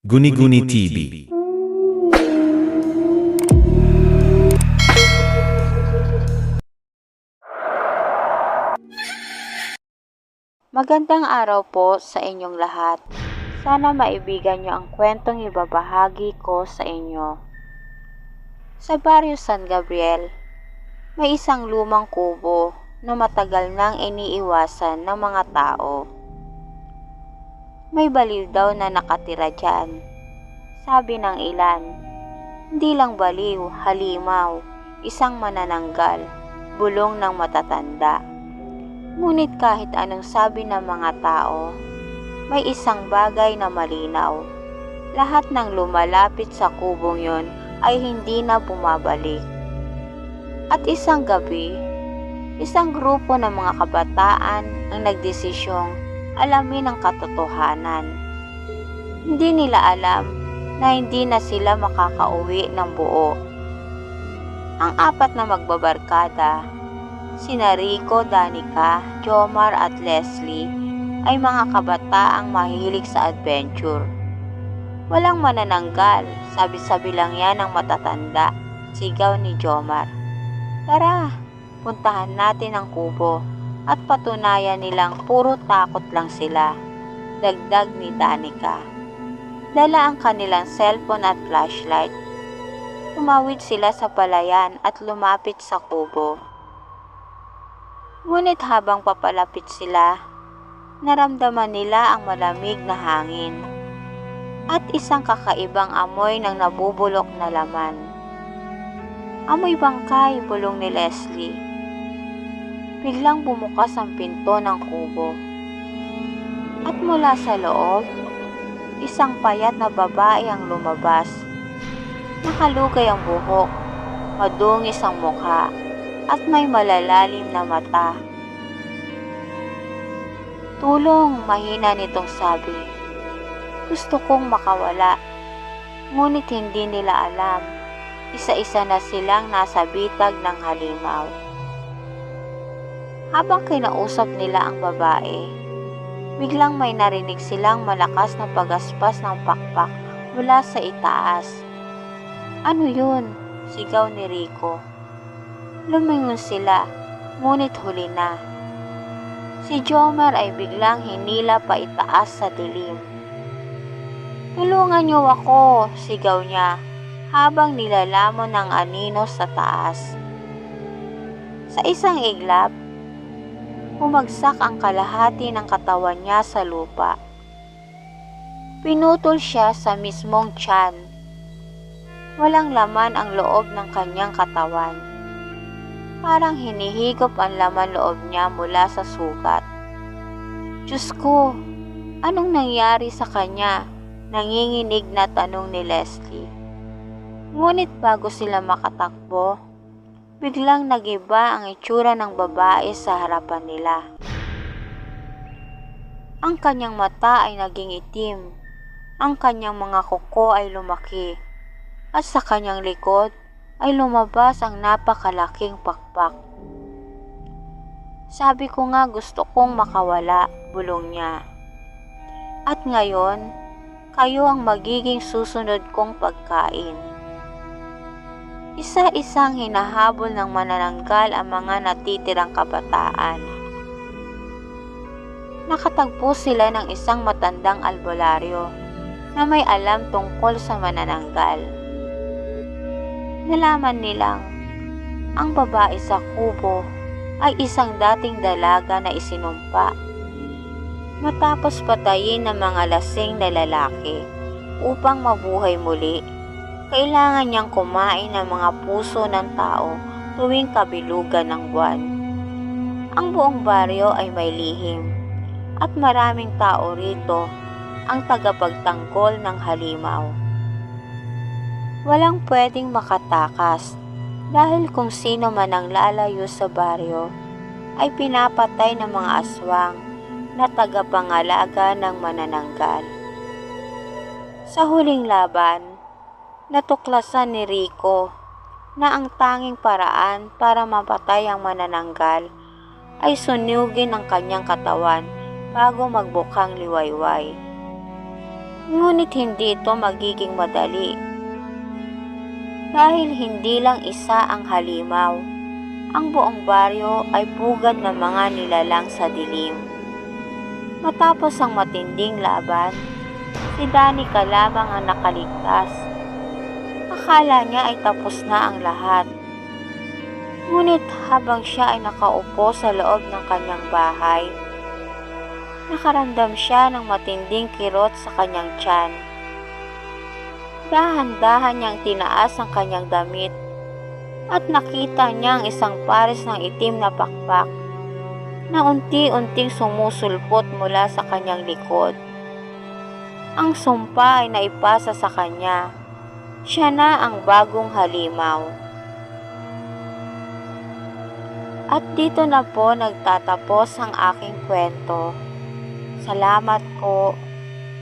Guni-Guni TV. Magandang araw po sa inyong lahat. Sana maibigan niyo ang kwentong ibabahagi ko sa inyo. Sa baryo San Gabriel, may isang lumang kubo na matagal nang iniiwasan ng mga tao. May baliw daw na nakatira dyan. Sabi ng ilan, hindi lang baliw, halimaw, isang manananggal, bulong ng matatanda. Ngunit kahit anong sabi ng mga tao, may isang bagay na malinaw. Lahat ng lumalapit sa kubong yon ay hindi na bumabalik. At isang gabi, isang grupo ng mga kabataan ang nagdesisyong alamin ang katotohanan. Hindi nila alam na hindi na sila makakauwi ng buo. Ang apat na magbabarkada Sina Rico, Danica, Jomar at Leslie ay mga kabataang mahilig sa adventure. Walang manananggal, sabi-sabi lang yan ng matatanda, sigaw ni Jomar. Tara, puntahan natin ang kubo at patunayan nilang puro takot lang sila. Dagdag ni Danica. Dala ang kanilang cellphone at flashlight. Tumawid sila sa palayan at lumapit sa kubo. Ngunit habang papalapit sila, naramdaman nila ang malamig na hangin at isang kakaibang amoy ng nabubulok na laman. Amoy bangkay, bulong ni Leslie. Biglang bumukas ang pinto ng kubo. At mula sa loob, isang payat na babae ang lumabas. Nakalugay ang buhok, madungis ang mukha, at may malalalim na mata. Tulong, mahina nitong sabi. Gusto kong makawala. Ngunit hindi nila alam. Isa-isa na silang nasa bitag ng halimaw. Habang kinausap nila ang babae, biglang may narinig silang malakas na pagaspas ng pakpak mula sa itaas. Ano yun? Sigaw ni Rico. Lumingon sila, ngunit huli na. Si Jomar ay biglang hinila pa itaas sa dilim. Tulungan niyo ako, sigaw niya, habang nilalamon ng anino sa taas. Sa isang iglap, bumagsak ang kalahati ng katawan niya sa lupa. Pinutol siya sa mismong tiyan. Walang laman ang loob ng kanyang katawan. Parang hinihigop ang laman loob niya mula sa sugat. Diyos ko, anong nangyari sa kanya? Nanginginig na tanong ni Leslie. Ngunit bago sila makatakbo, biglang nagiba ang itsura ng babae sa harapan nila. Ang kanyang mata ay naging itim, ang kanyang mga kuko ay lumaki, at sa kanyang likod ay lumabas ang napakalaking pakpak. Sabi ko nga gusto kong makawala, bulong niya. At ngayon, kayo ang magiging susunod kong pagkain. Isa-isang hinahabol ng manananggal ang mga natitirang kabataan. Nakatagpo sila ng isang matandang albularyo na may alam tungkol sa manananggal. Nalaman nilang ang babae sa kubo ay isang dating dalaga na isinumpa. Matapos patayin ng mga lasing na lalaki upang mabuhay muli, kailangan niyang kumain ng mga puso ng tao tuwing kabilugan ng buwan. Ang buong baryo ay may lihim at maraming tao rito ang tagapagtanggol ng halimaw. Walang pwedeng makatakas dahil kung sino man ang lalayo sa baryo ay pinapatay ng mga aswang na tagapangalaga ng manananggal. Sa huling laban, natuklasan ni Rico na ang tanging paraan para mapatay ang manananggal ay sunugin ang kanyang katawan bago magbukang liwayway. Ngunit hindi ito magiging madali. Dahil hindi lang isa ang halimaw, ang buong baryo ay pugad ng mga nilalang sa dilim. Matapos ang matinding laban, si Danica lamang ang nakaligtas. Akala niya ay tapos na ang lahat. Ngunit habang siya ay nakaupo sa loob ng kanyang bahay, nakaramdam siya ng matinding kirot sa kanyang tiyan. Dahan-dahan niyang tinaas ang kanyang damit at nakita niya ang isang pares ng itim na pakpak na unti-unting sumusulpot mula sa kanyang likod. Ang sumpa ay naipasa sa kanya. Siya na ang bagong halimaw. At dito na po nagtatapos ang aking kwento. Salamat po